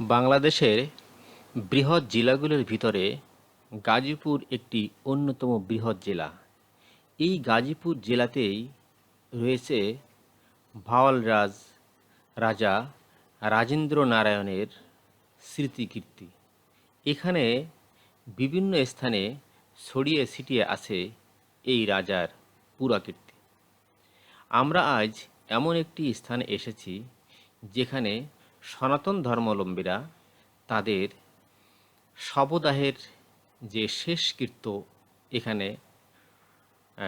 বাংলাদেশের বৃহৎ জেলাগুলোর ভিতরে গাজীপুর একটি অন্যতম বৃহৎ জেলা। এই গাজীপুর জেলাতেই রয়েছে ভাওয়ালরাজ রাজা রাজেন্দ্র নারায়ণের স্মৃতিকীর্তি। এখানে বিভিন্ন স্থানে ছড়িয়ে ছিটিয়ে আছে এই রাজার পুরাকীর্তি। আমরা আজ এমন একটি স্থানে এসেছি যেখানে সনাতন ধর্মাবলম্বীরা তাদের শবদাহের যে শেষকৃত্য এখানে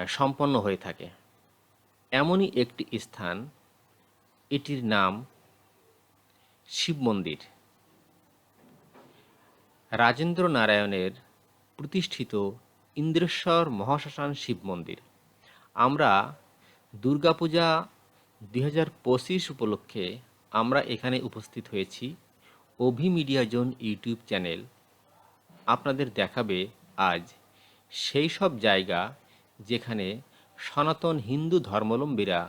সম্পন্ন হয়ে থাকে। এমনই একটি স্থান, এটির নাম শিব মন্দির। রাজেন্দ্র নারায়ণের প্রতিষ্ঠিত ইন্দ্রেশ্বর মহাশ্মশান শিব মন্দির। আমরা দুর্গাপূজা দুই হাজার পঁচিশ উপলক্ষে আমরা এখানে উপস্থিত হয়েছি Abhi media zone YouTube channel. আপনাদের দেখাবে আজ সেই সব জায়গা যেখানে সনাতন হিন্দু ধর্মাবলম্বীরা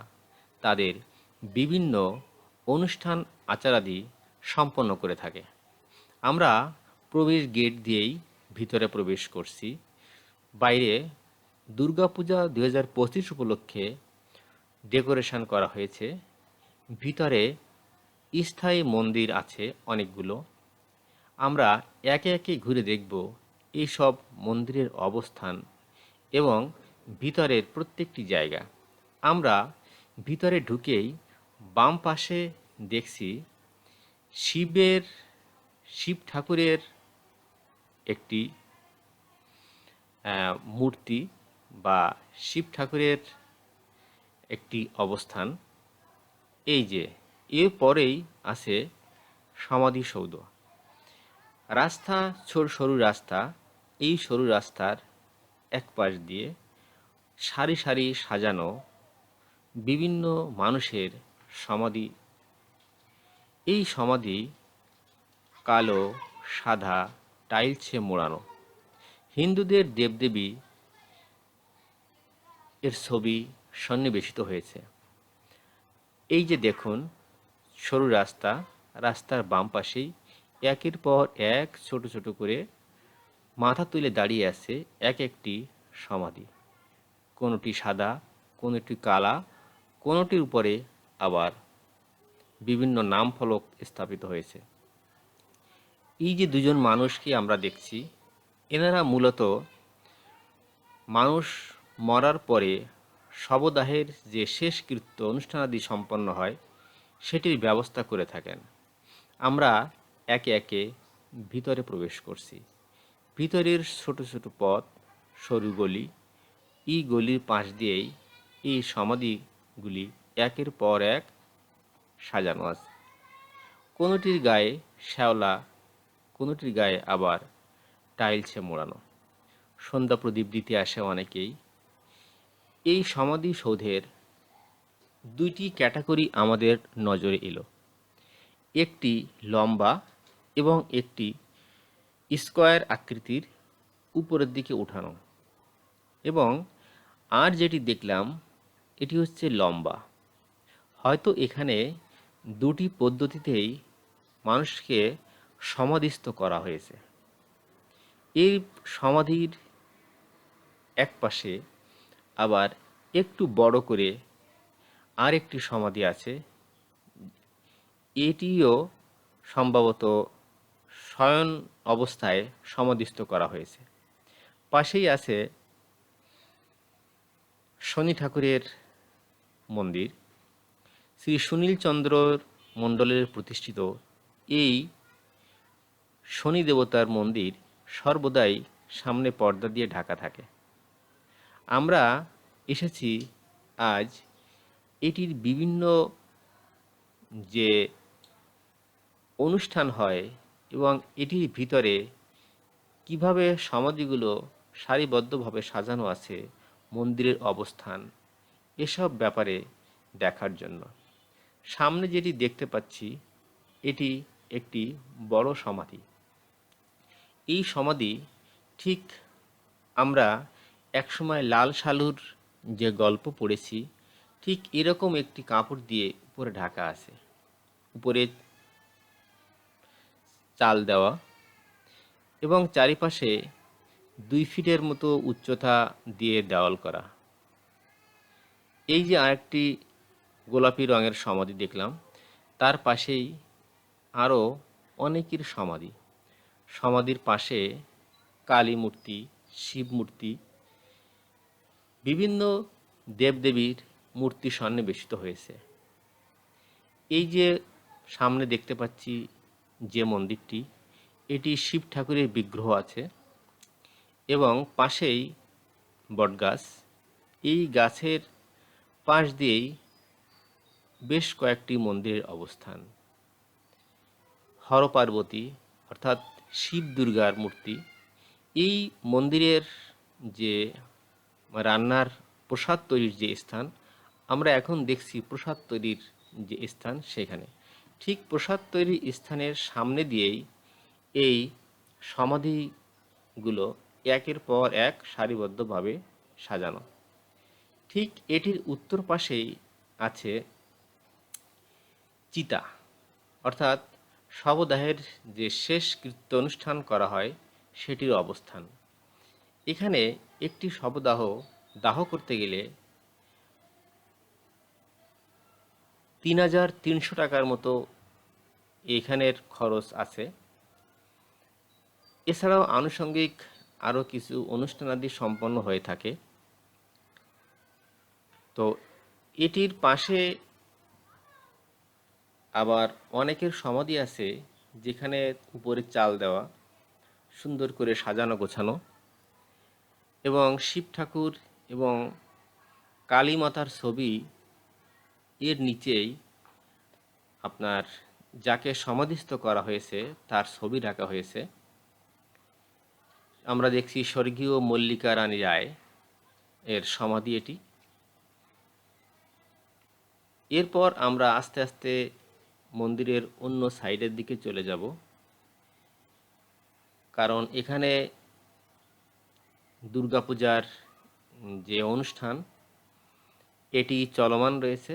তাদের বিভিন্ন অনুষ্ঠান আচারাদি সম্পন্ন করে থাকে। আমরা প্রবেশ গেট দিয়েই ভিতরে প্রবেশ করছি। বাইরে দুর্গাপূজা দু হাজার পঁচিশ উপলক্ষে ডেকোরেশন করা হয়েছে। ভিতরে স্থায়ী মন্দির আছে অনেকগুলো। আমরা একে একে ঘুরে দেখব এই সব মন্দিরের অবস্থান এবং ভিতরের প্রত্যেকটি জায়গা। আমরা ভিতরে ঢুকেই বাম পাশে দেখছি শিবের, শিব ঠাকুরের একটি মূর্তি বা শিব ঠাকুরের একটি অবস্থান। এই যে এর পরেই আছে সমাধিসৌধ। রাস্তা ছোট সরু রাস্তা, এই সরু রাস্তার এক পাশ দিয়ে সারি সারি সাজানো বিভিন্ন মানুষের সমাধি। এই সমাধি কালো, সাদা, টাইলসে মোড়ানো। হিন্দুদের দেবদেবী এর ছবি সন্নিবেশিত হয়েছে। এই যে দেখুন সরু রাস্তা, রাস্তার বাম পাশেই একের পর এক ছোট ছোট করে মাথা তুলে দাঁড়িয়ে আছে এক একটি সমাধি। কোনোটি সাদা, কোনোটি কালা, কোনোটির উপরে আবার বিভিন্ন নাম ফলক স্থাপিত হয়েছে। এই যে দুজন মানুষকে আমরা দেখছি, এনারা মূলত মানুষ মরার পরে শবদাহের যে শেষকৃত্য অনুষ্ঠানাদি সম্পন্ন হয় সেটির ব্যবস্থা করে থাকেন। আমরা একে একে ভিতরে প্রবেশ করছি। ভিতরের ছোট ছোট পথ, সরু গলি এই গলির পাশ দিয়েই এই সমাধিগুলি একের পর এক সাজানো আছে। কোনোটির গায়ে শ্যাওলা, কোনোটির গায়ে আবার টাইলসে মোড়ানো। সন্ধ্যা প্রদীপ দিতে আসে অনেকেই। এই সমাধিসৌধের দুইটি ক্যাটাগরি আমাদের নজরে এলো। একটি লম্বা এবং একটি স্কোয়ার আকৃতির উপরের দিকে উঠানো এবং আর যেটি দেখলাম, এটি হচ্ছে লম্বা। হয়তো এখানে দুটি পদ্ধতিতেই মানুষকে সমাধিস্থ করা হয়েছে। এই সমাধির এক পাশে আবার একটু বড় করে আর একটি সমাধি আছে। এটিও সম্ভবত শয়ন অবস্থায় সমাধিস্থ করা হয়েছে। পাশেই আছে শনি ঠাকুরের মন্দির। শ্রী সুনীল চন্দ্র মণ্ডলের প্রতিষ্ঠিত এই শনি দেবতার মন্দির সর্বদাই সামনে পর্দা দিয়ে ঢাকা থাকে। আমরা এসেছি আজ এটির বিভিন্ন যে অনুষ্ঠান হয় এবং এটির ভিতরে কীভাবে সমাধিগুলো সারিবদ্ধভাবে সাজানো আছে, মন্দিরের অবস্থান, এসব ব্যাপারে দেখার জন্য। সামনে যেটি দেখতে পাচ্ছি, এটি একটি বড় সমাধি। এই সমাধি ঠিক আমরা একসময় লাল সালুর যে গল্প পড়েছি ঠিক এরকম একটি কাপড় দিয়ে উপরে ঢাকা আছে। উপরে চাল দেওয়া এবং চারিপাশে দুই ফিটের মতো উচ্চতা দিয়ে দেওয়াল করা। এই যে আরেকটি গোলাপি রঙের সমাধি দেখলাম, তার পাশেই আরও অনেকের সমাধি। সমাধির পাশে কালী মূর্তি, শিব মূর্তি, বিভিন্ন দেবদেবীর মূর্তি সন্নিবেশিত হয়েছে। এই যে সামনে দেখতে পাচ্ছি যে মন্দিরটি, এটি শিব ঠাকুরের বিগ্রহ আছে এবং পাশেই বটগাছ এই গাছের পাশ দিয়েই বেশ কয়েকটি মন্দিরের অবস্থান। হরপার্বতী, অর্থাৎ শিব দুর্গার মূর্তি। এই মন্দিরের যে রান্নার প্রসাদ তৈরির যে স্থান আমরা এখন দেখছি প্রসাদ তৈরির যে স্থান সেখানে। ঠিক প্রসাদ তৈরির স্থানের সামনে দিয়েই এই সমাধিগুলো একের পর এক সারিবদ্ধভাবে সাজানো। ঠিক এটির উত্তর পাশেই আছে চিতা। অর্থাৎ শবদাহের যে শেষ কৃত্য অনুষ্ঠান করা হয়, সেটির অবস্থান। এখানে একটি শবদাহ দাহ করতে গেলে তিন হাজার তিনশো টাকার মতো এখানের খরচ আছে। এছাড়াও আনুষঙ্গিক আরও কিছু অনুষ্ঠানাদি সম্পন্ন হয়ে থাকে। তো এটির পাশে আবার অনেকের সমাধি আছে, যেখানে উপরে চাল দেওয়া, সুন্দর করে সাজানো গোছানো এবং শিব ঠাকুর এবং কালী মাতার ছবি এর নিচেই আপনার যাকে সমাধিস্থ করা হয়েছে, তার ছবি রাখা হয়েছে। আমরা দেখছি স্বর্গীয় মল্লিকা রানী রায় এর সমাধি এটি। এরপর আমরা আস্তে আস্তে মন্দিরের অন্য সাইডের দিকে চলে যাব। কারণ এখানে দুর্গাপূজার যে অনুষ্ঠান, এটি চলমান রয়েছে।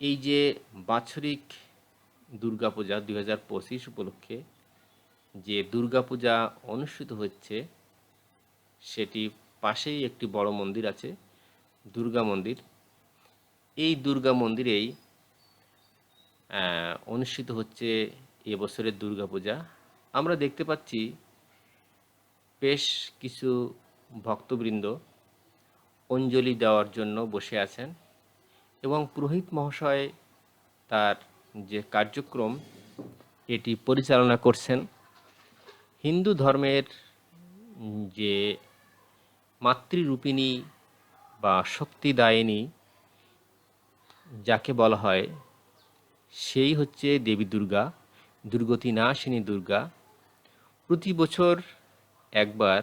এই যে বাৎসরিক দুর্গাপূজা দুই হাজার পঁচিশ উপলক্ষে যে দুর্গাপূজা অনুষ্ঠিত হচ্ছে, সেটি পাশেই একটি বড় মন্দির আছে, দুর্গা মন্দির। এই দুর্গা মন্দিরেই অনুষ্ঠিত হচ্ছে এবছরের দুর্গাপূজা। আমরা দেখতে পাচ্ছি বেশ কিছু ভক্তবৃন্দ অঞ্জলি দেওয়ার জন্য বসে আছেন। এবং পুরোহিত মহাশয় তার যে কার্যক্রম, এটি পরিচালনা করছেন। হিন্দু ধর্মের যে মাতৃরূপিণী বা শক্তিদায়িনী, যাকে বলা হয়, সেই হচ্ছে দেবী দুর্গা দুর্গতি নাশিনী দুর্গা। প্রতি বছর একবার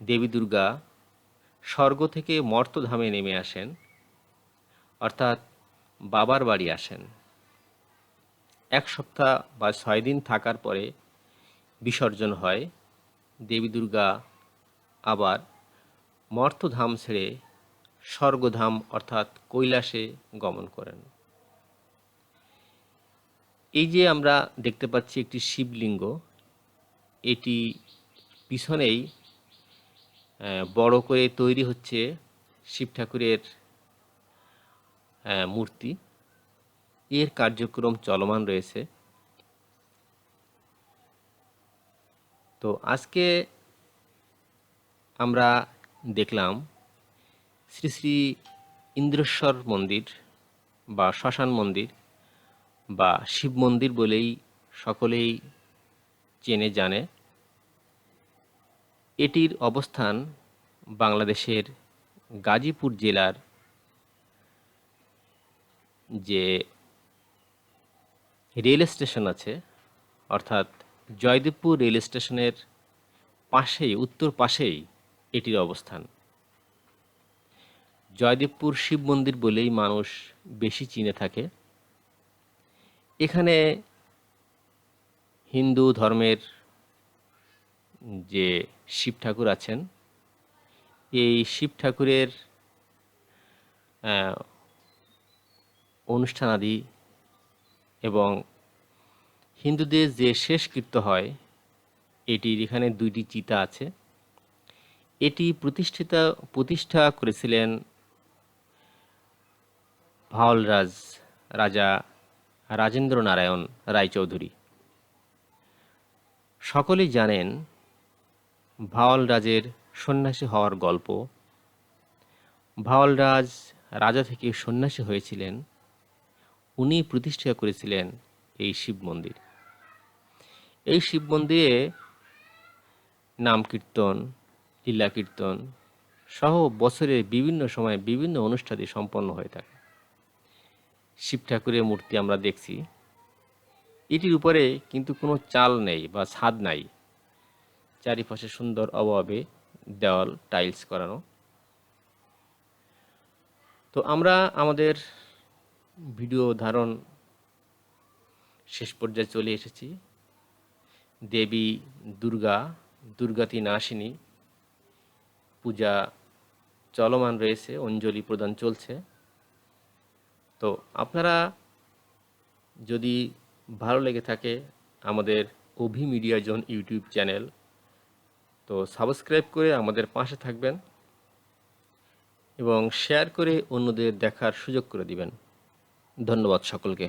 দেবী দুর্গা স্বর্গ থেকে মর্তধামে নেমে আসেন। অর্থাৎ বাবার বাড়ি আসেন। এক সপ্তাহ বা ছয় দিন থাকার পরে বিসর্জন হয়। দেবী দুর্গা আবার মর্তধাম ছেড়ে স্বর্গধাম অর্থাৎ কৈলাসে গমন করেন। এই যে আমরা দেখতে পাচ্ছি একটি শিবলিঙ্গ, এটি পিছনেই বড় করে তৈরি হচ্ছে শিব ঠাকুরের মূর্তি। এর কার্যক্রম চলমান রয়েছে। তো আজকে আমরা দেখলাম শ্রী শ্রী ইন্দ্রেশ্বর মন্দির বা শ্মশান মন্দির বা শিব মন্দির বলেই সকলেই চেনে, জানে। এটির অবস্থান বাংলাদেশের গাজীপুর জেলার যে রেল স্টেশন আছে, অর্থাৎ জয়দেবপুর রেল স্টেশনের পাশেই, উত্তর পাশেই এটির অবস্থান। জয়দেবপুর শিব মন্দির বলেই মানুষ বেশি চিনে থাকে। এখানে হিন্দু ধর্মের যে শিব ঠাকুর আছেন, এই শিব ঠাকুরের অনুষ্ঠানাদি এবং হিন্দুদের যে শেষ শেষকৃত্য হয়, এটির এখানে দুইটি চিতা আছে। এটি প্রতিষ্ঠিতা, প্রতিষ্ঠা করেছিলেন ভাওলরাজ রাজা রাজেন্দ্র নারায়ণ রায়চৌধুরী। সকলেই জানেন ভাওয়াল রাজের সন্ন্যাসী হওয়ার গল্প। ভাওয়াল রাজ রাজা থেকে সন্ন্যাসী হয়েছিলেন উনি প্রতিষ্ঠা করেছিলেন এই শিব মন্দির। এই শিব মন্দিরে নাম কীর্তন, লীলা কীর্তন সহ বছরের বিভিন্ন সময়ে বিভিন্ন অনুষ্ঠানে সম্পন্ন হয়ে থাকে। শিব ঠাকুরের মূর্তি আমরা দেখছি। এটির উপরে কিন্তু কোনো চাল নেই বা ছাদ নাই। চারিপাশে সুন্দর অভাবে দেওয়াল, টাইলস করানো। তো আমরা আমাদের ভিডিও ধারণ শেষ পর্যায়ে চলে এসেছি। দেবী, দুর্গা দুর্গাতি নাশিনী পূজা চলমান রয়েছে, অঞ্জলি প্রদান চলছে। তো আপনারা যদি ভালো লেগে থাকে আমাদের Abhi media zone YouTube channel, তো সাবস্ক্রাইব করে আমাদের পাশে থাকবেন এবং শেয়ার করে অন্যদের দেখার সুযোগ করে দিবেন। ধন্যবাদ সকলকে।